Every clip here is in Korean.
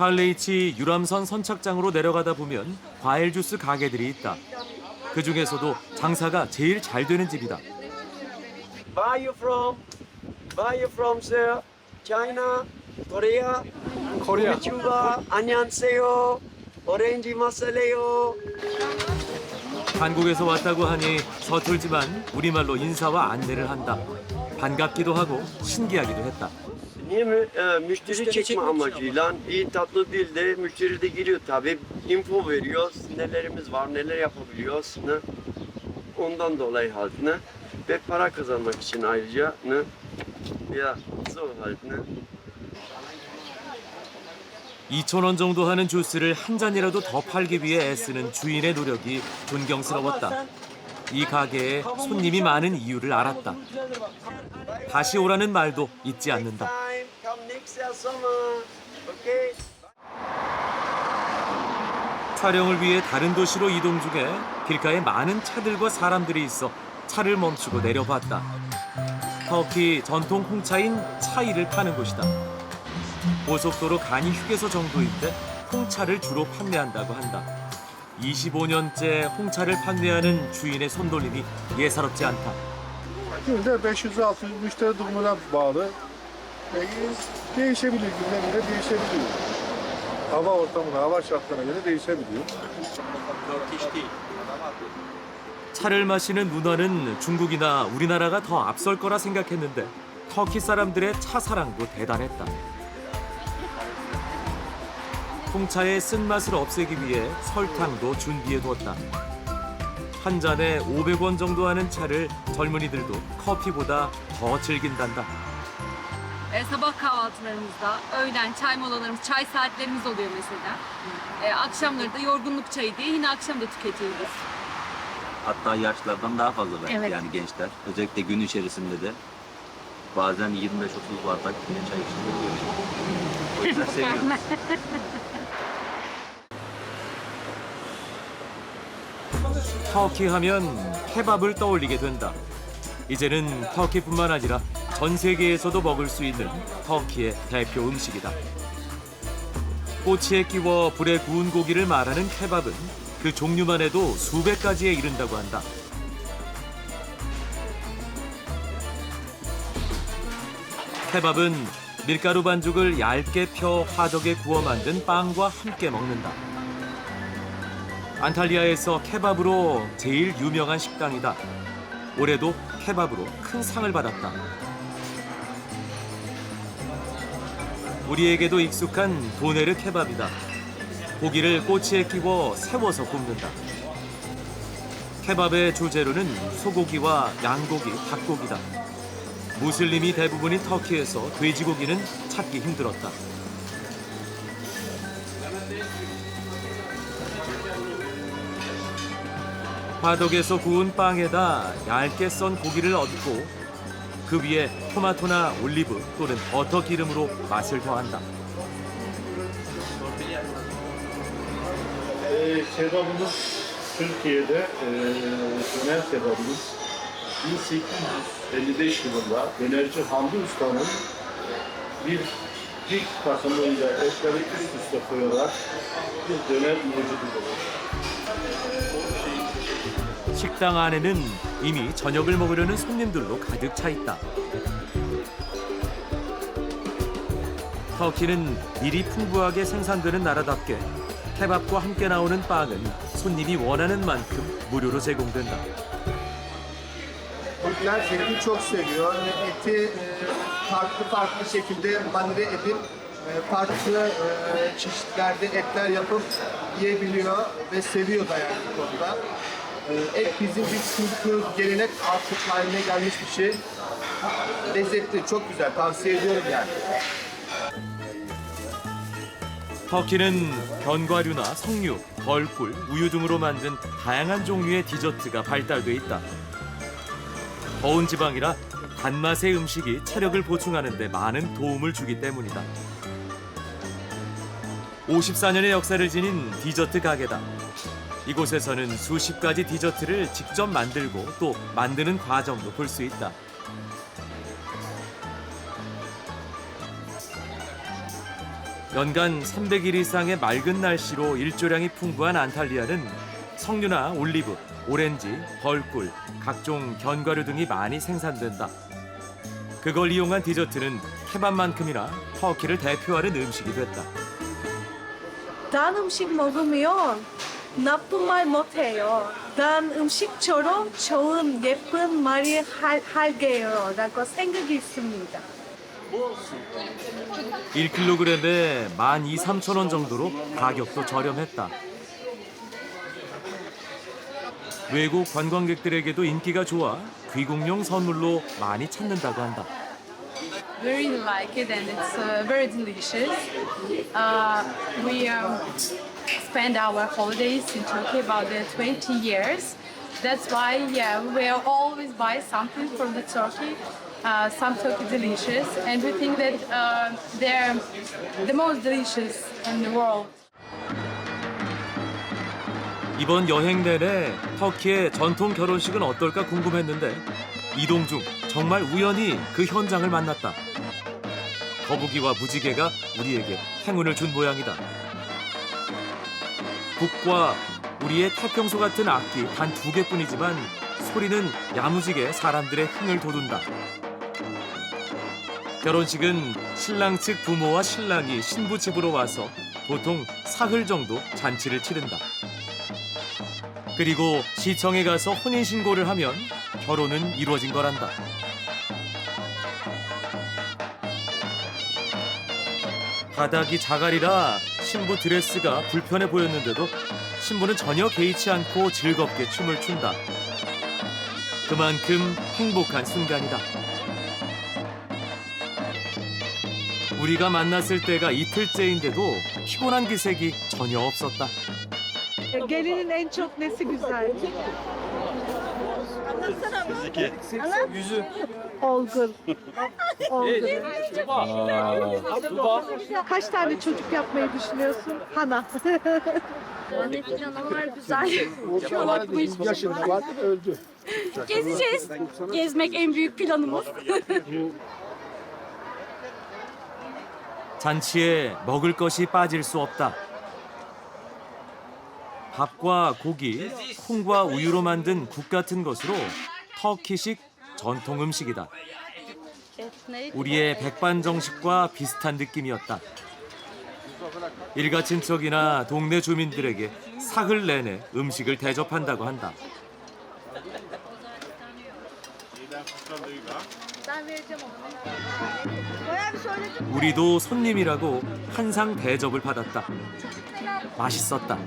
칼레이치 유람선 선착장으로 내려가다 보면 과일 주스 가게들이 있다. 그 중에서도 장사가 제일 잘 되는 집이다. Where are you from? Where are you from, sir? China, Korea, Korea. Cuba, 안녕하세요. 오렌지 마살래요. 한국에서 왔다고 하니 서툴지만 우리말로 인사와 안내를 한다. 반갑기도 하고 신기하기도 했다. Niye mü, e, müşteri, çekme amacıyla iyi tatlı dilde müşteri de giriyor tabii. Info veriyoruz. Nelerimiz var, neler yapabiliyoruz. Ne? Ondan dolayı halt ne? Ve para kazanmak için ayrıca ne? Ya zor halt ne? 2천 원 정도 하는 주스를 한 잔이라도 더 팔기 위해 애쓰는 주인의 노력이 존경스러웠다. 이 가게에 손님이 많은 이유를 알았다. 다시 오라는 말도 잊지 않는다. Come next summer. Okay? 촬영을 위해 다른 도시로 이동 중에 길가에 많은 차들과 사람들이 있어 차를 멈추고 내려봤다. 터키 전통 홍차인 차이를 파는 곳이다. 고속도로 간이 휴게소 정도인데 홍차를 주로 판매한다고 한다. 25년째 홍차를 판매하는 주인의 손놀림이 예사롭지 않다. Günde 500-600 müşteri durumuna bağlı. E, değişebiliyor, günden güne değişebiliyor. Hava ortamına, hava şartlarına göre değişebiliyor. 차를 마시는 문화는 중국이나 우리나라가 더 앞설 거라 생각했는데 터키 사람들의 차 사랑도 대단했다. 홍차의 쓴맛을 없애기 위해 설탕도 준비해 두었다. 한 잔에 500원 정도 하는 차를 젊은이들도 커피보다 더 즐긴단다. E, sabah kahvaltılarımızda, öğlen çay molalarımız, çay saatlerimiz oluyor mesela. E, akşamları da yorgunluk çayı diye yine akşam da tüketiyoruz. Hatta yaşlardan daha fazla belki Evet. yani gençler. Özellikle gün içerisinde de bazen 25-30 bardak yine çay içiliyor. O yüzden seviyoruz. 터키 하면 케밥을 떠올리게 된다. 이제는 터키뿐만 아니라 전 세계에서도 먹을 수 있는 터키의 대표 음식이다. 꼬치에 끼워 불에 구운 고기를 말하는 케밥은 그 종류만 해도 수백 가지에 이른다고 한다. 케밥은 밀가루 반죽을 얇게 펴 화덕에 구워 만든 빵과 함께 먹는다. 안탈리아에서 케밥으로 제일 유명한 식당이다. 올해도 케밥으로 큰 상을 받았다. 우리에게도 익숙한 도네르 케밥이다. 고기를 꼬치에 끼워 세워서 굽는다. 케밥의 주재료는 소고기와 양고기, 닭고기다. 무슬림이 대부분인 터키에서 돼지고기는 찾기 힘들었다. 화덕에서 구운 빵에다 얇게 썬 고기를 얹고 그 위에 토마토나 올리브 또는 버터 기름으로 맛을 더한다. E, kebabımız Türkiye'de e, döner kebabımız 1855 yılında dönerci Hamdi Usta'nın bir dik takımıyla etleri üst üste koyarak bir döner mucididir. 식당 안에는 이미 저녁을 먹으려는 손님들로 가득 차 있다. 터키는 밀이 풍부하게 생산되는 나라답게 케밥과 함께 나오는 빵은 손님이 원하는 만큼 무료로 제공된다. E, e, e. E, Et bizim bir kültür, gelenek artık haline gelmiş bir şey. Lezzetli, çok güzel. Tavsiye ediyorum yani. 터키는 견과류나 석류, 벌꿀, 우유 등으로 만든 다양한 종류의 디저트가 발달돼 있다. 더운 지방이라 단맛의 음식이 체력을 보충하는 데 많은 도움을 주기 때문이다. 54년의 역사를 지닌 디저트 가게다. 이곳에서는 수십 가지 디저트를 직접 만들고 또 만드는 과정도 볼 수 있다. 연간 300일 이상의 맑은 날씨로 일조량이 풍부한 안탈리아는 석류나 올리브, 오렌지, 벌꿀, 각종 견과류 등이 많이 생산된다. 그걸 이용한 디저트는 케밥만큼이나 터키를 대표하는 음식이 됐다. 단 음식 먹으면 나쁜 말 못해요. 단 음식처럼 좋은 예쁜 말이 할, 할게요. 라고 생각이 있습니다. 1kg에 12,300원 정도로 가격도 저렴했다. 외국 관광객들에게도 인기가 좋아 귀국용 선물로 많이 찾는다고 한다. very like it and it's uh, very delicious. Uh, we um, spend our holidays in Turkey about uh, 20 years. That's why, yeah, we always buy something from the Turkey, uh, some Turkey delicious, and we think that uh, they're the most delicious in the world. 이번 여행 내내 터키의 전통 결혼식은 어떨까 궁금했는데 이동 중 정말 우연히 그 현장을 만났다. 거북이와 무지개가 우리에게 행운을 준 모양이다. 북과 우리의 태평소 같은 악기 단 두 개뿐이지만 소리는 야무지게 사람들의 흥을 돋운다. 결혼식은 신랑 측 부모와 신랑이 신부 집으로 와서 보통 사흘 정도 잔치를 치른다. 그리고 시청에 가서 혼인 신고를 하면 결혼은 이루어진 거란다. 바닥이 자갈이라 신부 드레스가 불편해 보였는데도 신부는 전혀 개의치 않고 즐겁게 춤을 춘다. 그만큼 행복한 순간이다. 우리가 만났을 때가 이틀째인데도 피곤한 기색이 전혀 없었다. Olgun. Olgun. Kaç tane çocuk yapmayı düşünüyorsun? Hana. Ne planlar güzel. yaşında var, öldü. Gezeceğiz. Gezmek en büyük planımız. 잔치에 먹을 것이 빠질 수 없다. 밥과 고기, 콩과 우유로 만든 국 같은 것으로 터키식 전통 음식이다. 우리의 백반 정식과 비슷한 느낌이었다. 일가 친척이나 동네 주민들에게 사흘 내내 음식을 대접한다고 한다. 우리도 손님이라고 한상 대접을 받았다. 맛있었다.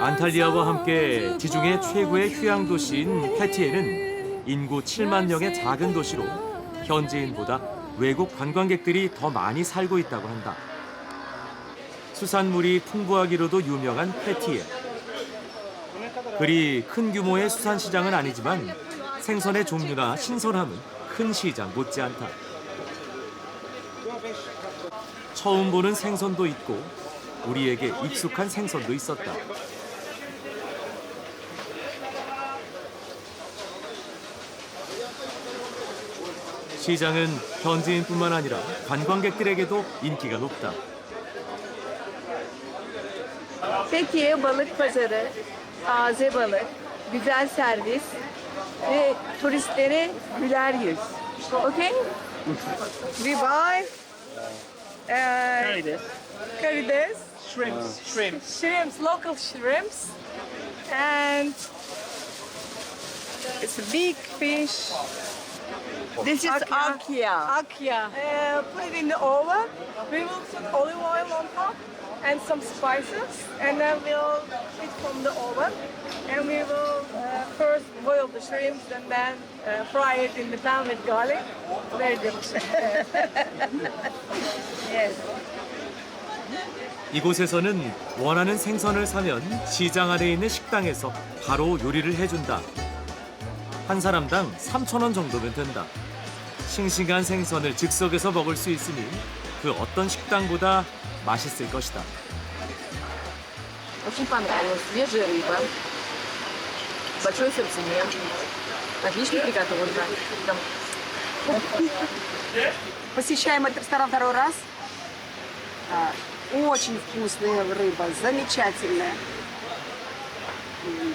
안탈리아와 함께 지중해 최고의 휴양 도시인 페티에는 인구 7만 명의 작은 도시로 현지인보다 외국 관광객들이 더 많이 살고 있다고 한다. 수산물이 풍부하기로도 유명한 페티에. 그리 큰 규모의 수산시장은 아니지만 생선의 종류나 신선함은 큰 시장 못지않다. 처음 보는 생선도 있고 우리에게 익숙한 생선도 있었다. 시장은 현지인뿐만 아니라 관광객들에게도 인기가 높다. Fethiye Balık Pazarı, taze balık, güzel servis ve turistlere güler yüz. Okay? We buy uh, karides. Karides. Shrimps. Shrimps. Shrimps, local shrimps. And it's a big fish. This is akia. Akia. Uh, put it in the oven. We will put olive oil on top and some spices, and then we'll it from the oven. And we will uh, first boil the shrimps and then uh, fry it in the pan with garlic. Very delicious. yes. 이곳에서는 원하는 생선을 사면 시장 안에 있는 식당에서 바로 요리를 해준다. 한 사람당 3,000원 정도면 된다. 싱싱한 생선을 즉석에서 먹을 수 있으니 그 어떤 식당보다 맛있을 것이다. Очень понравилось. Свежая рыба. Большой ассортимент. Отлично приготовлено. Там Посещаем этот ресторан второй раз. А, Очень вкусная рыба, замечательная. М,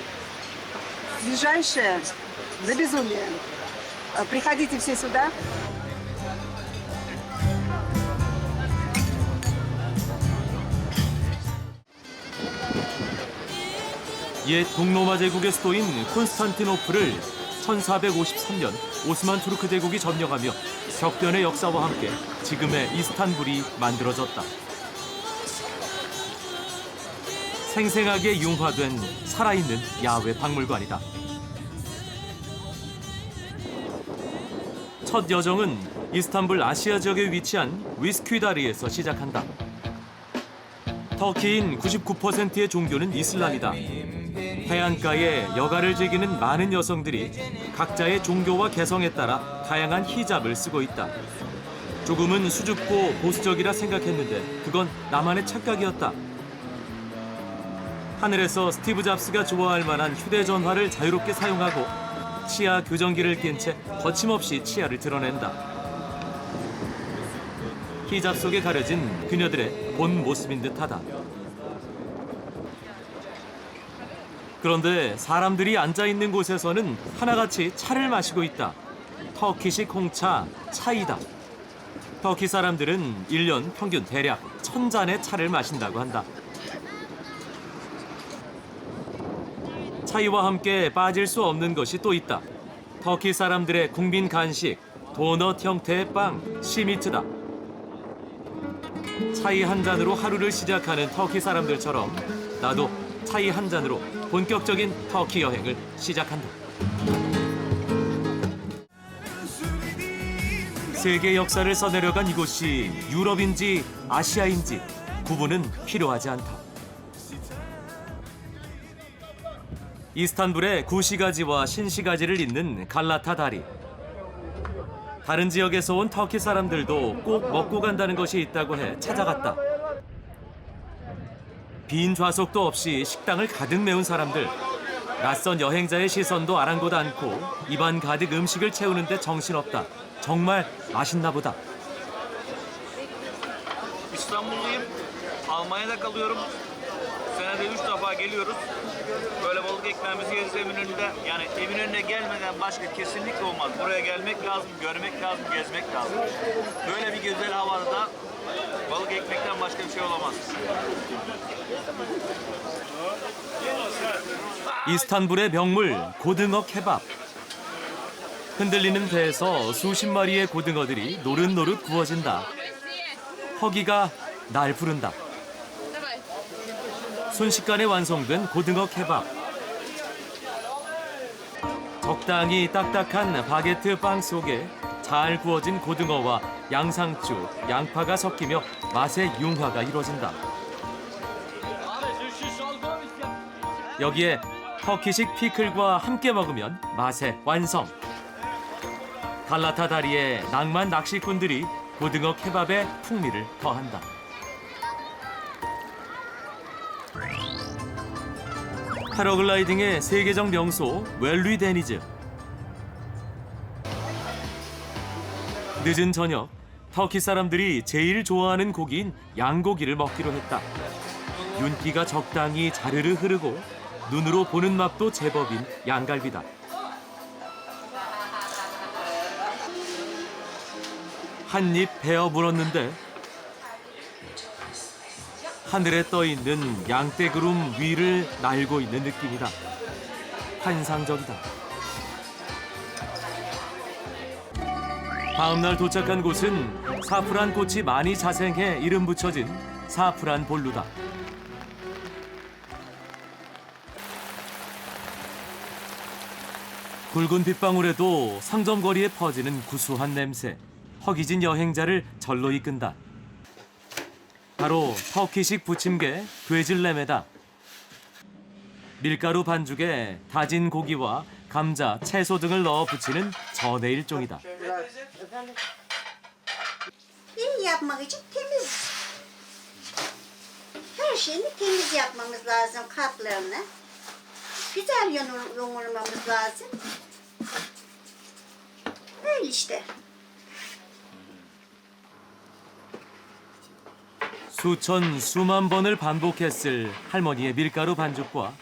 Свежайшая, до безумия. А, Приходите все сюда. 옛 동로마 제국의 수도인 콘스탄티노플을 1453년 오스만 투르크 제국이 점령하며 격변의 역사와 함께 지금의 이스탄불이 만들어졌다. 생생하게 융화된 살아있는 야외 박물관이다. 첫 여정은 이스탄불 아시아 지역에 위치한 위스퀴다리에서 시작한다. 터키인 99%의 종교는 이슬람이다. 해안가에 여가를 즐기는 많은 여성들이 각자의 종교와 개성에 따라 다양한 히잡을 쓰고 있다. 조금은 수줍고 보수적이라 생각했는데 그건 나만의 착각이었다. 하늘에서 스티브 잡스가 좋아할 만한 휴대전화를 자유롭게 사용하고 치아 교정기를 낀 채 거침없이 치아를 드러낸다. 히잡 속에 가려진 그녀들의 본 모습인 듯하다. 그런데 사람들이 앉아 있는 곳에서는 하나같이 차를 마시고 있다. 터키식 홍차 차이다. 터키 사람들은 일년 평균 대략 천 잔의 차를 마신다고 한다. 차이와 함께 빠질 수 없는 것이 또 있다. 터키 사람들의 국민 간식 도넛 형태의 빵 시미트다. 차이 한 잔으로 하루를 시작하는 터키 사람들처럼 나도 차이 한 잔으로 본격적인 터키 여행을 시작한다. 세계 역사를 써내려간 이곳이 유럽인지 아시아인지 구분은 필요하지 않다. 이스탄불의 구시가지와 신시가지를 잇는 갈라타 다리. 다른 지역에서 온 터키 사람들도 꼭 먹고 간다는 것이 있다고 해 찾아갔다. 빈 좌석도 없이 식당을 가득 메운 사람들. 낯선 여행자의 시선도 아랑곳 않고 입안 가득 음식을 채우는데 정신없다. 정말 맛있나 보다. Böyle balık ekmeğimizi yeriz Eminönü'nde. Yani Eminönü'ne gelmeden başka kesinlikle olmaz. Buraya gelmek lazım, görmek lazım, gezmek lazım. Böyle bir güzel havada balık ekmekten başka bir şey olamaz. 이스탄불의 명물 고등어 케밥. 흔들리는 배에서 수십 마리의 고등어들이 노릇노릇 구워진다. 허기가 날 부른다. 순식간에 완성된 고등어 케밥. 적당히 딱딱한 바게트 빵 속에 잘 구워진 고등어와 양상추, 양파가 섞이며 맛의 융화가 이루어진다. 여기에 터키식 피클과 함께 먹으면 맛의 완성. 갈라타 다리의 낭만 낚시꾼들이 고등어 케밥의 풍미를 더한다. 패러글라이딩의 세계적 명소 웰리 데니즈. 늦은 저녁 터키 사람들이 제일 좋아하는 고기인 양고기를 먹기로 했다. 윤기가 적당히 자르르 흐르고 눈으로 보는 맛도 제법인 양갈비다. 한 입 베어 물었는데 하늘에 떠 있는 양떼구름 위를 날고 있는 느낌이다. 환상적이다. 다음 날 도착한 곳은 사프란 꽃이 많이 자생해 이름 붙여진 사프란 볼루다. 굵은 빗방울에도 상점 거리에 퍼지는 구수한 냄새. 허기진 여행자를 절로 이끈다. 바로 터키식 부침개 괴질레메다. 밀가루 반죽에 다진 고기와 감자, 채소 등을 넣어 부치는 전의 일종이다. 수천 수만 번을 반복했을 할머니의 밀가루 반죽과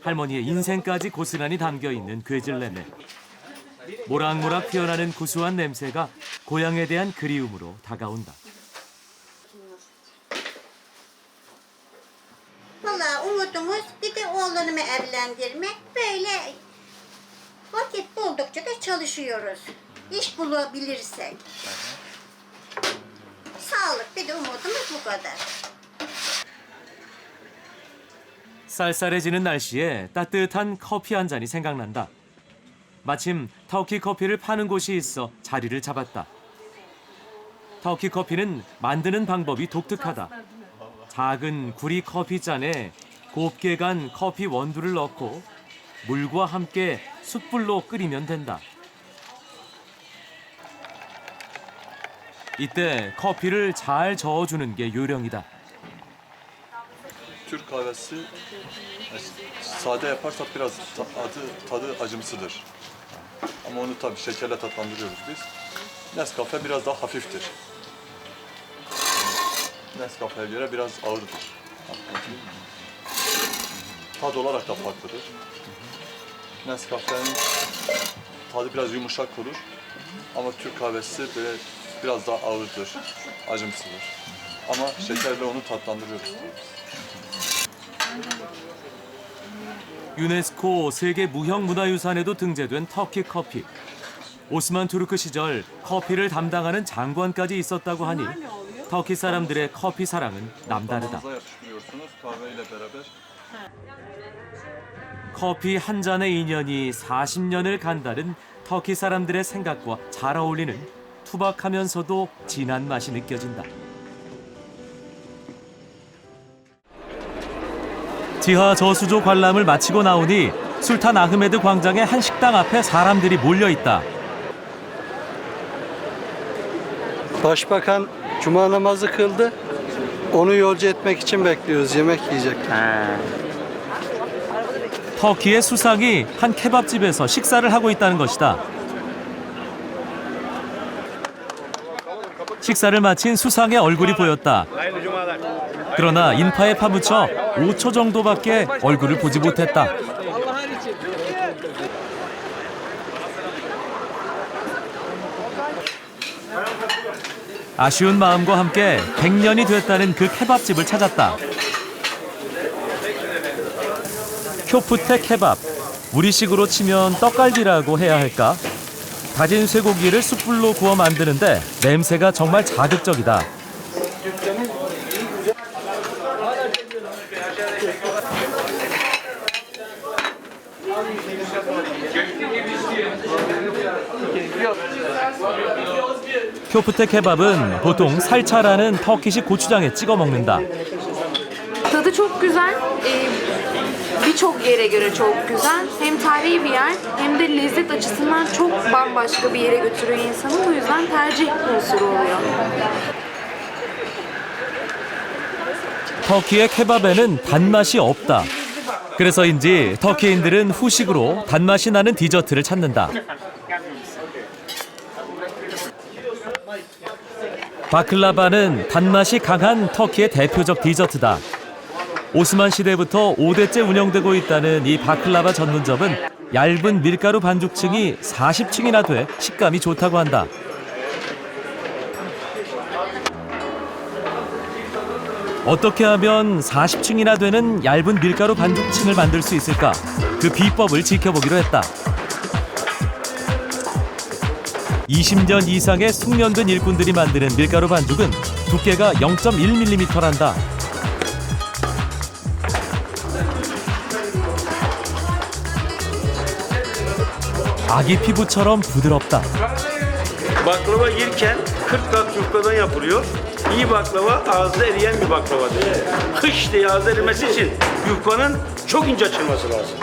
할머니의 인생까지 고스란히 담겨 있는 괴질레네. 모락모락 피어나는 구수한 냄새가 고향에 대한 그리움으로 다가온다. 쌀쌀해지는 날씨에 따뜻한 커피 한 잔이 생각난다. 마침 터키 커피를 파는 곳이 있어 자리를 잡았다. 터키 커피는 만드는 방법이 독특하다. 작은 구리 커피 잔에 곱게 간 커피 원두를 넣고 물과 함께 숯불로 끓이면 된다. 이때 커피를 잘 저어주는 게 요령이다. Türk kahvesi sade yaparsak biraz ta- adı, tadı acımsıdır. Ama onu tabii şekerle tatlandırıyoruz biz. Nescafe biraz daha hafiftir. Nescafe'ye göre biraz ağırdır. Tad olarak da farklıdır. Nescafe'nin tadı biraz yumuşak olur. Ama Türk kahvesi böyle biraz daha ağırdır, acımsıdır. Ama şekerle onu tatlandırıyoruz. 유네스코 세계 무형문화유산에도 등재된 터키 커피. 오스만 투르크 시절 커피를 담당하는 장관까지 있었다고 하니 터키 사람들의 커피 사랑은 남다르다. 커피 한 잔의 인연이 40년을 간다는 터키 사람들의 생각과 잘 어울리는 투박하면서도 진한 맛이 느껴진다. 지하 저수조 관람을 마치고 나오니 술탄 아흐메드 광장의 한 식당 앞에 사람들이 몰려 있다. Başbakan cuma namazı kıldı. Onu yolcu etmek için bekliyoruz. Yemek yiyecek. 터키의 수상이 한 케밥집에서 식사를 하고 있다는 것이다. 식사를 마친 수상의 얼굴이 보였다. 그러나 인파에 파묻혀 5초 정도밖에 얼굴을 보지 못했다. 아쉬운 마음과 함께 100년이 됐다는 그 케밥집을 찾았다. 쿄프테 케밥. 우리식으로 치면 떡갈비라고 해야 할까? 다진 쇠고기를 숯불로 구워 만드는데 냄새가 정말 자극적이다. 쿄프테 케밥은 보통 살차라는 터키식 고추장에 찍어 먹는다. Birçok yere göre çok güzel. Hem tarihi bir yer hem de lezzet açısından çok bambaşka bir yere götürüyor insanı. Bu yüzden tercih unsuru oluyor. 터키의 케밥에는 단맛이 없다. 그래서인지 터키인들은 후식으로 단맛이 나는 디저트를 찾는다. 바클라바는 단맛이 강한 터키의 대표적 디저트다. 오스만 시대부터 5대째 운영되고 있다는 이 바클라바 전문점은 얇은 밀가루 반죽층이 40층이나 돼 식감이 좋다고 한다. 어떻게 하면 40층이나 되는 얇은 밀가루 반죽층을 만들 수 있을까? 그 비법을 지켜보기로 했다. 20년 이상의 숙련된 일꾼들이 만드는 밀가루 반죽은 두께가 0.1mm란다. 아기 피부처럼 부드럽다. Baklava yerken 40 kat yufkadan yapılıyor. İyi baklava ağızda eriyen bir baklavadır. Kış diye ağızda erimesi için yufkanın çok ince açılması lazım.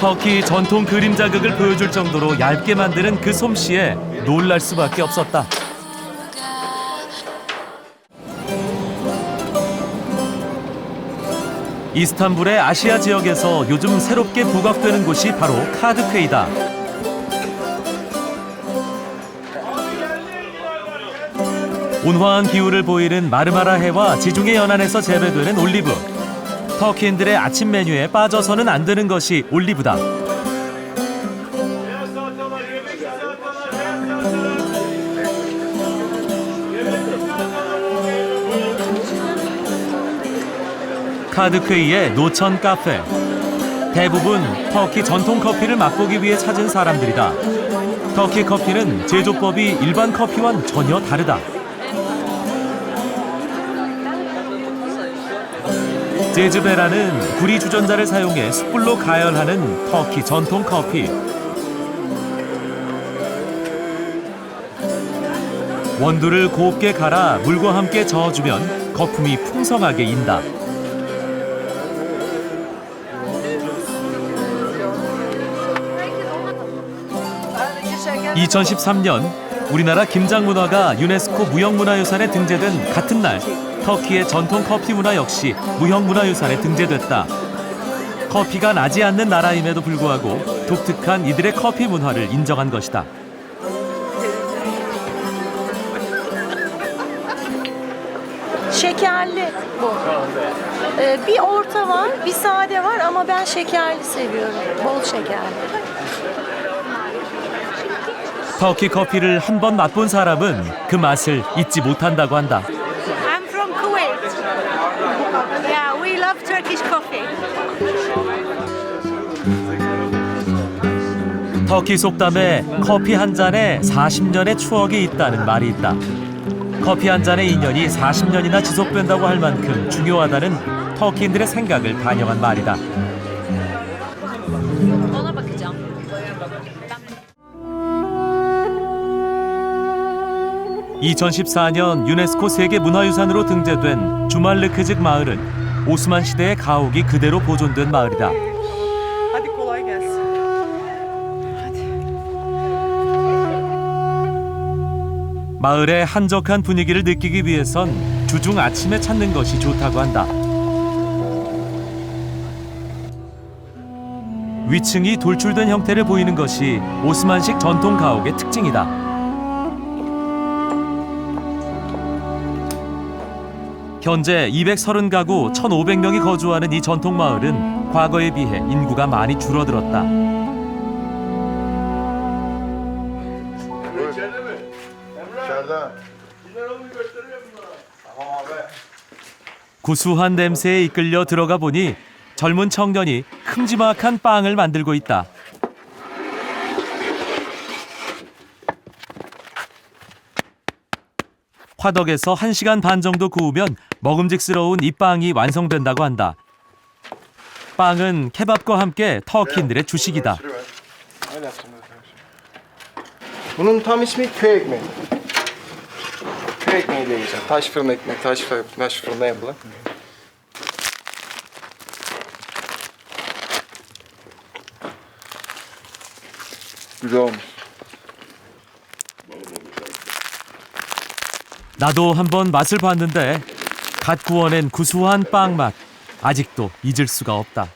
터키 전통 그림 자극을 보여줄 정도로 얇게 만드는 그 솜씨에 놀랄 수밖에 없었다. 이스탄불의 아시아 지역에서 요즘 새롭게 부각되는 곳이 바로 카드페이다. 온화한 기후를 보이는 마르마라 해와 지중해 연안에서 재배되는 올리브. 터키인들의 아침 메뉴에 빠져서는 안 되는 것이 올리브다. 카드퀘이의 노천 카페. 대부분 터키 전통 커피를 맛보기 위해 찾은 사람들이다. 터키 커피는 제조법이 일반 커피와는 전혀 다르다. 제즈베라는 구리 주전자를 사용해 숯불로 가열하는 터키 전통 커피. 원두를 곱게 갈아 물과 함께 저어주면 거품이 풍성하게 인다. 2013년 우리나라 김장 문화가 유네스코 무형문화유산에 등재된 같은 날 터키의 전통 커피 문화 역시 무형문화유산에 등재됐다. 커피가 나지 않는 나라임에도 불구하고 독특한 i들의 커피 문화를 인정한 것이다. Şekerli bir orta var, bir sade var ama ben şekerli seviyorum. Bol şekerli. 터키 커피를 한 번 맛본 사람은 그 맛을 잊지 못한다고 한다. I'm from Kuwait. Yeah, we love Turkish coffee. 터키 속담에 커피 한 잔에 40년의 추억이 있다는 말이 있다. 커피 한 잔의 인연이 40년이나 지속된다고 할 만큼 중요하다는 터키인들의 생각을 반영한 말이다. 2014년 유네스코 세계 문화유산으로 등재된 주말르크즉 마을은 오스만 시대의 가옥이 그대로 보존된 마을이다. Hadi kolay gelsin. 마을의 한적한 분위기를 느끼기 위해선 주중 아침에 찾는 것이 좋다고 한다. 위층이 돌출된 형태를 보이는 것이 오스만식 전통 가옥의 특징이다. 현재 230가구 1,500명이 거주하는 이 전통 마을은 과거에 비해 인구가 많이 줄어들었다. 구수한 냄새에 이끌려 들어가 보니 젊은 청년이 큼지막한 빵을 만들고 있다. 화덕에서 1시간 반 정도 구우면 먹음직스러운 이 빵이 완성된다고 한다. 빵은 케밥과 함께 터키인들의 주식이다. Bunun tam ismi köy ekmeği. Köy ekmeği diye geçer. Taş fırın ekmek, taş, fırın, taş fırında yapılır. Güzel olmuş. 나도 한번 맛을 봤는데 갓 구워낸 구수한 빵 맛 아직도 잊을 수가 없다.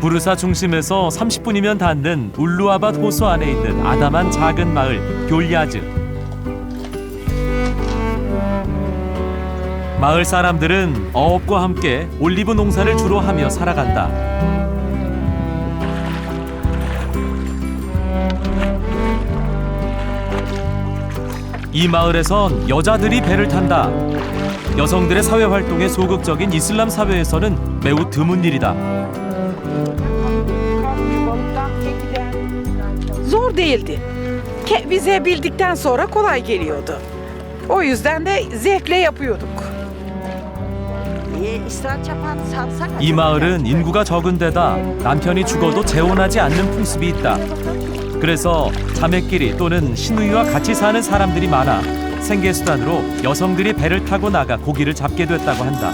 부르사 중심에서 30분이면 닿는 울루아밭 호수 안에 있는 아담한 작은 마을 귤야즈. 마을 사람들은 어업과 함께 올리브 농사를 주로 하며 살아간다. 이 마을에선 여자들이 배를 탄다. 여성들의 사회 활동에 소극적인 이슬람 사회에서는 매우 드문 일이다. Zor değildi. Ke- Bize bildikten sonra kolay geliyordu. O yüzden de zevkle yapıyorduk. 이 마을은 인구가 적은 데다 남편이 죽어도 재혼하지 않는 풍습이 있다. 그래서 자매끼리 또는 시누이와 같이 사는 사람들이 많아 생계 수단으로 여성들이 배를 타고 나가 고기를 잡게 됐다고 한다.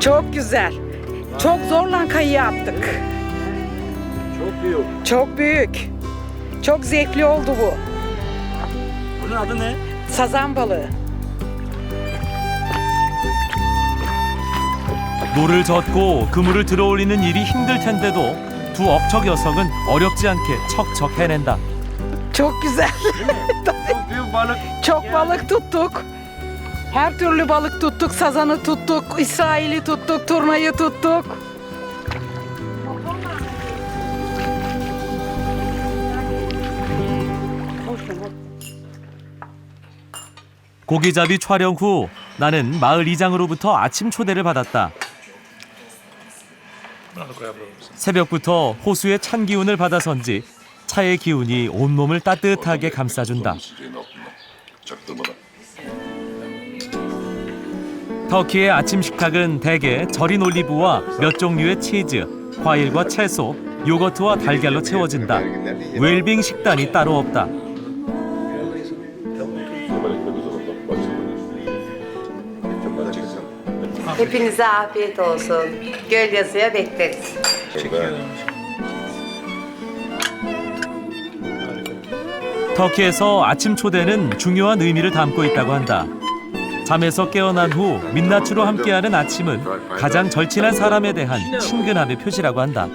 Çok güzel. Çok zorla kayı yaptık. Çok büyük. Çok büyük. Çok zevkli oldu bu. Bunun adı ne? Sazan balığı. 노를 젓고 그물을 들어올리는 일이 힘들 텐데도 두 억척 여성은 어렵지 않게 척척 해낸다. Çok güzel. Çok büyük balık. Çok balık tuttuk. Her türlü balık tuttuk. Sazanı tuttuk, İsrail'i tuttuk, turnayı tuttuk. 고기잡이 촬영 후 나는 마을 이장으로부터 아침 초대를 받았다. 새벽부터 호수의 찬 기운을 받아선지 차의 기운이 온몸을 따뜻하게 감싸준다. 터키의 아침 식탁은 대개 절인 올리브와 몇 종류의 치즈, 과일과 채소, 요거트와 달걀로 채워진다. 웰빙 식단이 따로 없다. Hepinize afiyet olsun. Göl yazıya bekleriz. 터키에서 아침 초대는 중요한 의미를 담고 있다고 한다. 잠에서 깨어난 후 민낯으로 함께하는 아침은 가장 절친한 사람에 대한 친근함의 표시라고 한다.